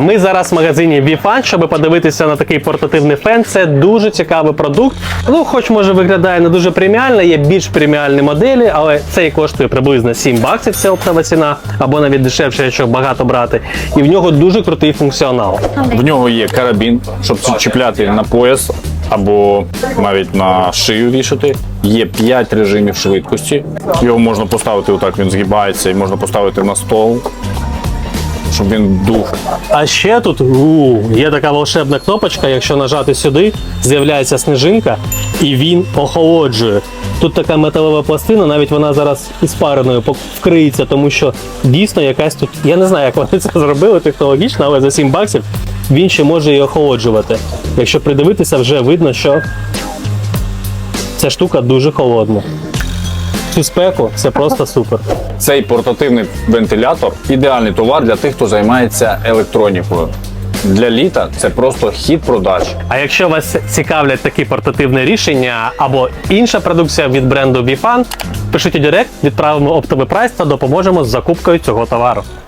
Ми зараз в магазині Bifan, щоб подивитися на такий портативний фен. Це дуже цікавий продукт. Ну, хоч може виглядає не дуже преміально, є більш преміальні моделі, але цей коштує приблизно 7 баксів, це оптова ціна, або навіть дешевше, якщо багато брати. І в нього дуже крутий функціонал. В нього є карабін, щоб чіпляти на пояс або навіть на шию вішати. Є 5 режимів швидкості. Його можна поставити отак, він згибається, і можна поставити на стол, щоб він дух. А ще тут у, є така волшебна кнопочка, якщо нажати сюди, з'являється снежинка і він охолоджує. Тут така металева пластина, навіть вона зараз іспареною пок- вкриється, тому що дійсно якась тут. Я не знаю, як вони це зробили технологічно, але за 7 баксів він ще може її охолоджувати. Якщо придивитися, вже видно, що ця штука дуже холодна. Цю спеку це просто супер. Цей портативний вентилятор ідеальний товар для тих, хто займається електронікою. Для літа це просто хід продаж. А якщо вас цікавлять такі портативні рішення або інша продукція від бренду Bifan, пишіть у Директ, відправимо оптовий прайс та допоможемо з закупкою цього товару.